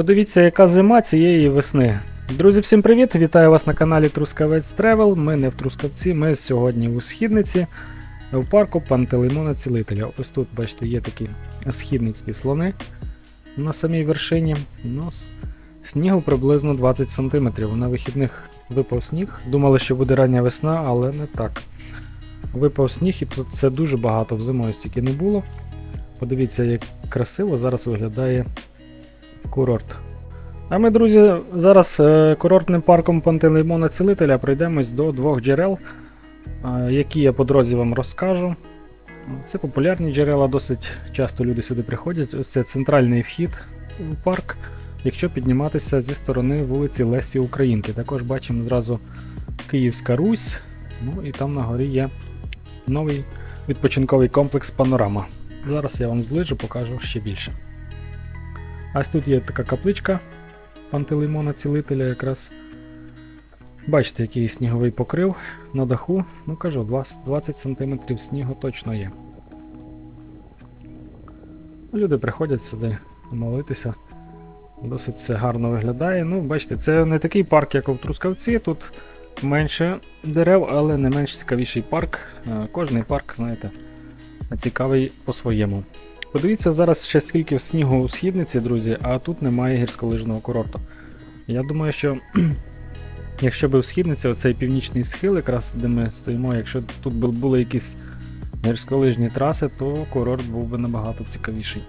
Подивіться, яка зима цієї весни. Друзі, всім привіт! Вітаю вас на каналі Трускавець Тревел. Ми не в Трускавці, ми сьогодні у східниці в парку Пантелеймона Цілителя. Ось тут, бачите, є такі східницькі слони на самій вершині. Ну, снігу приблизно 20 см. На вихідних випав сніг. Думали, що буде рання весна, але не так. Випав сніг, і тут це дуже багато взимою стільки не було. Подивіться, як красиво зараз виглядає курорт. А ми, друзі, зараз е, курортним парком Пантелеймона Цілителя пройдемось до двох джерел, е, які я по дорозі вам розкажу. Це популярні джерела, досить часто люди сюди приходять. Ось це центральний вхід у парк, якщо підніматися зі сторони вулиці Лесі Українки. Також бачимо зразу Київська Русь, ну і там на горі є новий відпочинковий комплекс Панорама. Зараз я вам зближу, покажу ще більше. Ось тут є така капличка Пантелеймона Цілителя якраз. Бачите, який сніговий покрив на даху. Ну кажу, 20 20 см снігу точно є. Люди приходять сюди молитися. Досить все гарно виглядає. Ну, бачите, це не такий парк, як у Трускавці. Тут менше дерев, але не менш цікавіший парк. Е, Кожний парк, знаєте, цікавий по-своєму. Подивіться зараз ще скільки снігу у східниці, друзі, а тут немає гірськолижного курорту. Я думаю, що якщо б в східниці оцей північний схил, якраз де ми стоїмо, якщо тут були якісь гірськолижні траси, то курорт був би набагато цікавіший.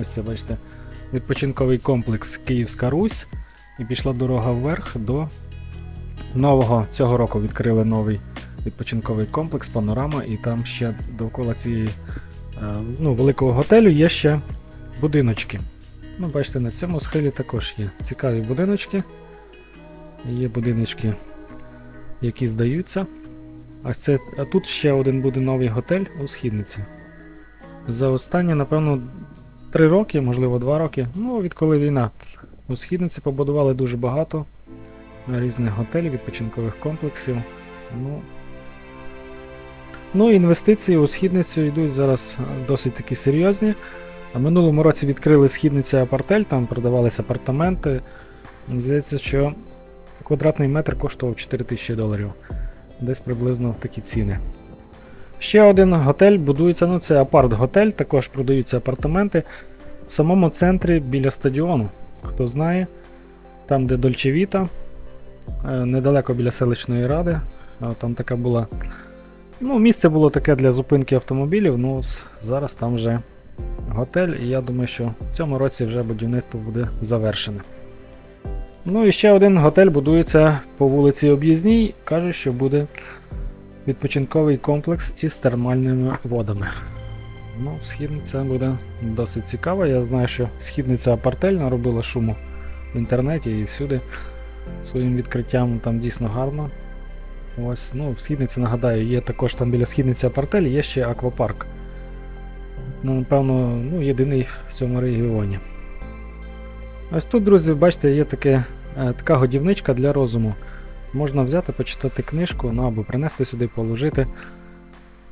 Ось це, бачите, відпочинковий комплекс Київська Русь. І пішла дорога вверх до нового цього року відкрили новий відпочинковий комплекс Панорама, і там ще довкола цієї ну, великого готелю є ще будиночки. Ну, бачите, на цьому схилі також є цікаві будиночки. Є будиночки, які здаються. А, це, а тут ще один буде новий готель у східниці. За останні, напевно, 3 роки, можливо, 2 роки. Ну, відколи війна. У східниці побудували дуже багато різних готелів, відпочинкових комплексів. Ну, Ну, інвестиції у східницю йдуть зараз е, досить такі серйозні. А Минулому році відкрили східниця апартель, там продавалися апартаменти. Мені Здається, що квадратний метр коштував 4 тисячі доларів. Десь приблизно такі ціни. Ще один готель будується, ну це апарт-готель, також продаються апартаменти в самому центрі біля стадіону. Хто знає, там, де Дольчевіта, е, недалеко біля селищної ради. Там така була Ну, місце було таке для зупинки автомобілів, ну зараз там вже готель, і я думаю, що в цьому році вже будівництво буде завершене. Ну і ще один готель будується по вулиці Об'їзній. Кажуть, що буде відпочинковий комплекс із термальними водами. Ну, східниця буде досить цікава. Я знаю, що східниця апартельна робила шуму в інтернеті і всюди своїм відкриттям там дійсно гарно. Ось, ну, в східниці, нагадаю, є також там біля східниці апартель, є ще аквапарк. Ну, напевно, ну, єдиний в цьому регіоні. Ось тут, друзі, бачите, є таке, е, така годівничка для розуму. Можна взяти, почитати книжку, ну або принести сюди, положити.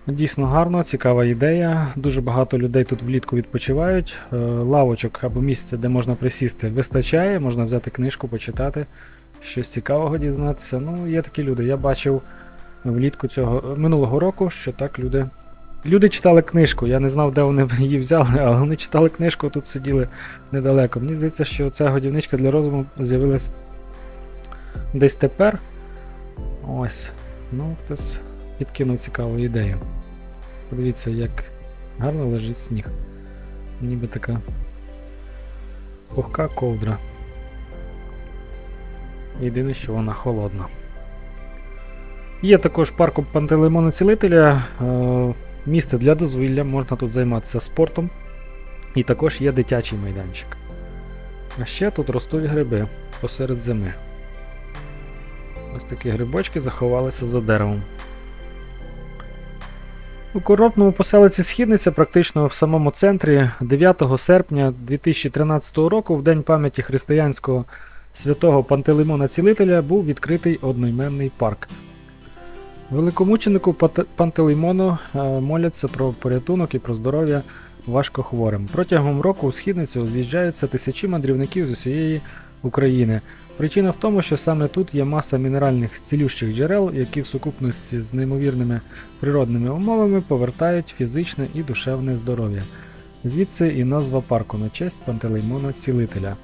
Дійсно гарно, цікава ідея. Дуже багато людей тут влітку відпочивають. Е, Лавочок або місця, де можна присісти, вистачає, можна взяти книжку, почитати щось цікавого дізнатися. Ну, є такі люди. Я бачив влітку цього минулого року, що так люди. Люди читали книжку. Я не знав, де вони її взяли, але вони читали книжку, тут сиділи недалеко. Мені здається, що ця годівничка для розуму з'явилась десь тепер. Ось. Ну, хтось підкинув цікаву ідею. Подивіться, як гарно лежить сніг. Ніби така пухка ковдра. Єдине, що вона холодна. Є також парку Пантелеймона Цілителя. е, Місце для дозвілля, можна тут займатися спортом. І також є дитячий майданчик. А ще тут ростуть гриби посеред зими. Ось такі грибочки заховалися за деревом. У курортному поселиці Східниця, практично в самому центрі, 9 серпня 2013 року, в день пам'яті християнського святого Пантелеймона Цілителя, був відкритий одноіменний парк. Великомученику Пантелеймону е, моляться про порятунок і про здоров'я важкохворим. Протягом року у східницю з'їжджаються тисячі мандрівників з усієї України. Причина в тому, що саме тут є маса мінеральних цілющих джерел, які в сукупності з неймовірними природними умовами повертають фізичне і душевне здоров'я. Звідси і назва парку на честь Пантелеймона Цілителя.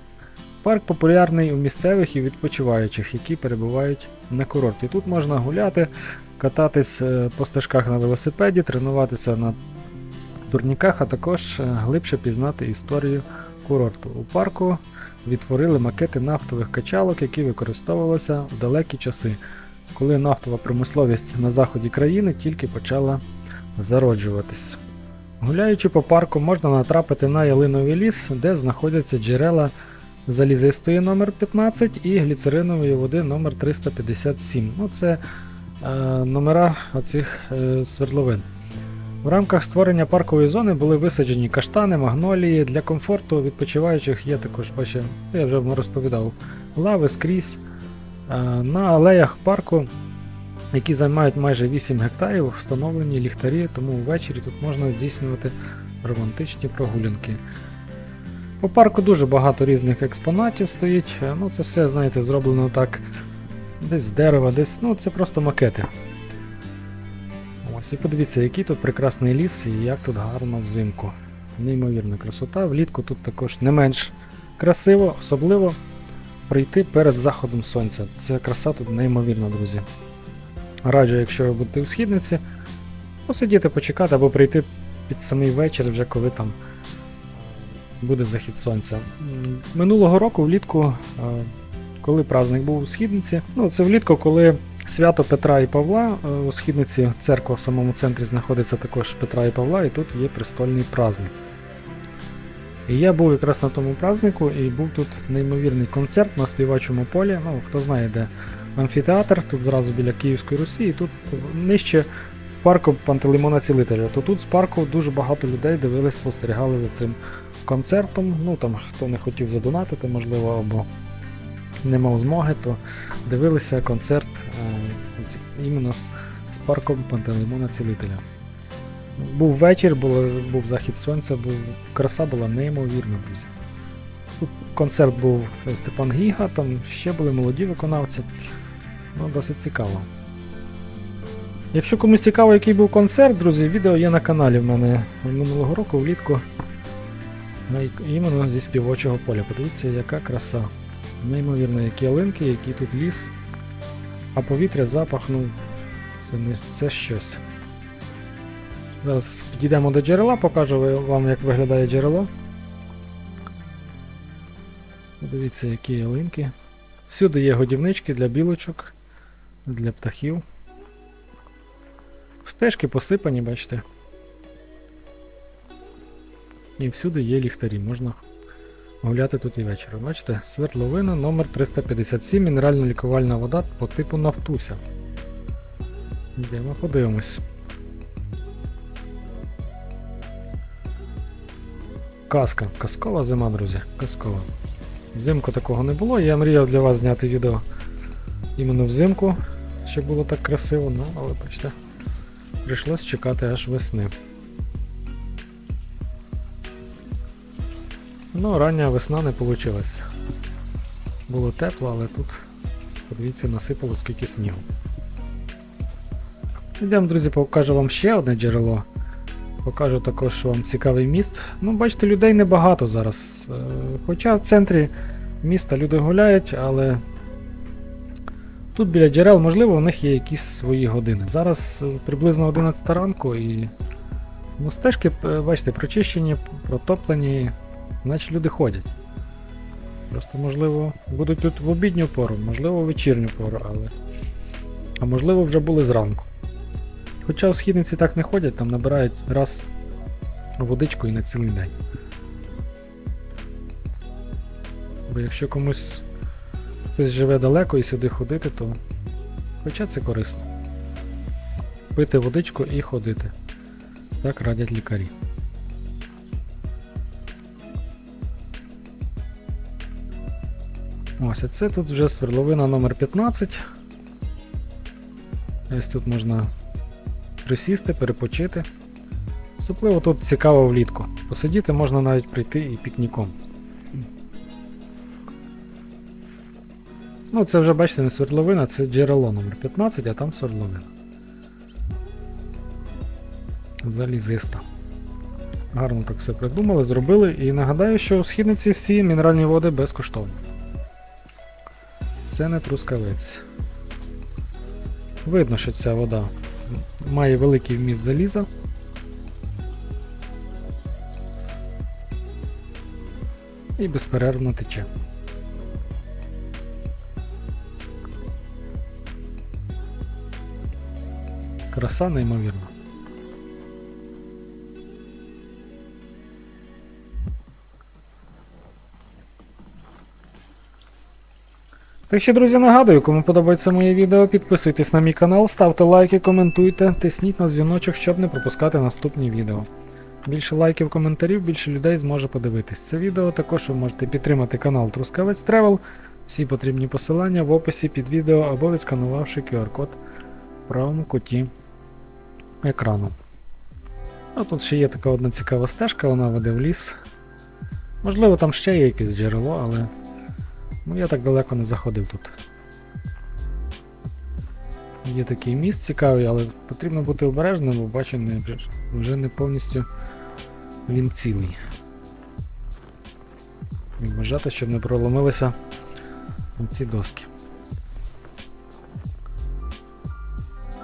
Парк популярний у місцевих і відпочиваючих, які перебувають на курорті. Тут можна гуляти, кататись е, по стежках на велосипеді, тренуватися на турніках, а також е, глибше пізнати історію курорту. У парку відтворили макети нафтових качалок, які використовувалися в далекі часи, коли нафтова промисловість на заході країни тільки почала зароджуватись. Гуляючи по парку, можна натрапити на ялиновий ліс, де знаходяться джерела залізистої номер 15 і гліцеринової води номер 357. Ну, це е, номера оцих е, свердловин. В рамках створення паркової зони були висаджені каштани, магнолії. Для комфорту відпочиваючих є також, бачите, я вже розповідав, лави скрізь. Е, На алеях парку, які займають майже 8 гектарів, встановлені ліхтарі, тому ввечері тут можна здійснювати романтичні прогулянки. По парку дуже багато різних експонатів стоїть. Е, Ну, це все, знаєте, зроблено так десь з дерева, десь. Ну, це просто макети. Ось і подивіться, який тут прекрасний ліс і як тут гарно взимку. Неймовірна красота. Влітку тут також не менш красиво, особливо прийти перед заходом сонця. Ця краса тут неймовірна, друзі. Раджу, якщо ви будете у східниці, посидіти, почекати або прийти під самий вечір, вже коли там буде захід сонця. Минулого року, влітку, е, коли праздник був у східниці, ну це влітку, коли свято Петра і Павла е, у східниці, церква в самому центрі знаходиться також Петра і Павла, і тут є престольний праздник. І я був якраз на тому празднику, і був тут неймовірний концерт на співачому полі. Ну, хто знає, де амфітеатр, тут зразу біля Київської Русі, і тут нижче парку Пантелеймона Цілителя. То тут з парку дуже багато людей дивились, спостерігали за цим концертом. Ну там хто не хотів задонатити, можливо, або не мав змоги, то дивилися концерт е, іменно з, з парком Пантелеймона Цілителя. Був вечір, було, був захід сонця, був, краса була неймовірна, друзі. Тут концерт був Степан Гіга, там ще були молоді виконавці. Ну, досить цікаво. Якщо комусь цікаво, який був концерт, друзі, відео є на каналі в мене минулого року влітку. Іменно зі співочого поля. Подивіться, яка краса. Неймовірно, які ялинки, який тут ліс. А повітря, запах, ну, це не це щось. Зараз підійдемо до джерела, покажу вам, як виглядає джерело. Подивіться, які ялинки. Всюди є годівнички для білочок, для птахів. Стежки посипані, бачите. І всюди є ліхтарі, можна гуляти тут і вечором. Бачите, свердловина номер 357 мінеральна лікувальна вода по типу Нафтуся. Йдемо подивимось. Казка. Казкова зима, друзі. Казкова. Взимку такого не було. Я мріяв для вас зняти відео іменно взимку, щоб було так красиво, ну, але бачите, прийшлось чекати аж весни. Ну, рання весна не вийшла. Було тепло, але тут, подивіться, насипало скільки снігу. Йдемо, друзі, покажу вам ще одне джерело. Покажу також вам цікавий міст. Ну, бачите, людей небагато зараз. Е, Хоча в центрі міста люди гуляють, але тут біля джерел, можливо, у них є якісь свої години. Зараз е, приблизно 11 ранку і ну, стежки, е, бачите, прочищені, протоплені, наче люди ходять. Просто, можливо, будуть тут в обідню пору, можливо, в вечірню пору, але. А можливо, вже були зранку. Хоча у східниці так не ходять, там набирають раз водичку і на цілий день. Бо якщо комусь хтось живе далеко і сюди ходити, то хоча це корисно. Пити водичку і ходити. Так радять лікарі. Ось, а це тут вже свердловина номер 15. Ось тут можна присісти, перепочити. Особливо тут цікаво влітку. Посидіти можна навіть прийти і пікніком. Ну, це вже бачите, не свердловина, це джерело номер 15, а там свердловина. Залізиста. Гарно так все придумали, зробили. І нагадаю, що у східниці всі мінеральні води безкоштовні. Це не трускавець. Видно, що ця вода має великий вміст заліза. І безперервно тече. Краса неймовірна. Так що, друзі, нагадую, кому подобається моє відео, підписуйтесь на мій канал, ставте лайки, коментуйте, тисніть на дзвіночок, щоб не пропускати наступні відео. Більше лайків, коментарів, більше людей зможе подивитись це відео. Також ви можете підтримати канал Трускавець Тревел. Всі потрібні посилання в описі під відео або відсканувавши QR-код в правому куті екрану. А тут ще є така одна цікава стежка, вона веде в ліс. Можливо, там ще є якесь джерело, але ну, я так далеко не заходив тут. Є такий міст цікавий, але потрібно бути обережним, бо бачу, не, вже не повністю він цілий. І бажати, щоб не проломилися ці доски.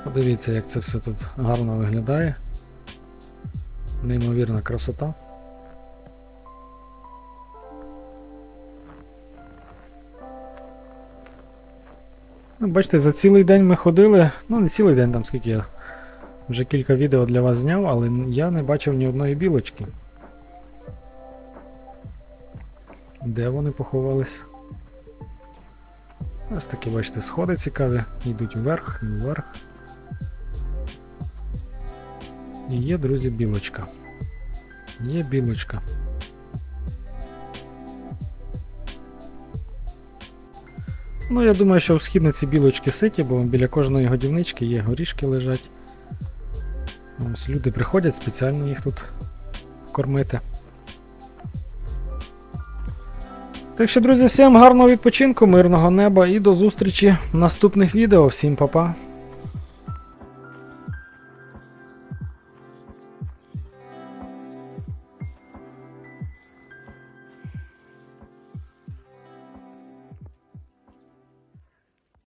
Подивіться, як це все тут гарно виглядає. Неймовірна красота. Бачите, за цілий день ми ходили, ну не цілий день, там скільки я вже кілька відео для вас зняв, але я не бачив ні одної білочки. Де вони поховались? Ось такі, бачите, сходи цікаві, йдуть вверх і вверх. І є, друзі, білочка. Є білочка. Ну, я думаю, що в східниці білочки ситі, бо біля кожної годівнички є горішки лежать. Ось люди приходять спеціально їх тут кормити. Так що, друзі, всім гарного відпочинку, мирного неба і до зустрічі в наступних відео. Всім па-па!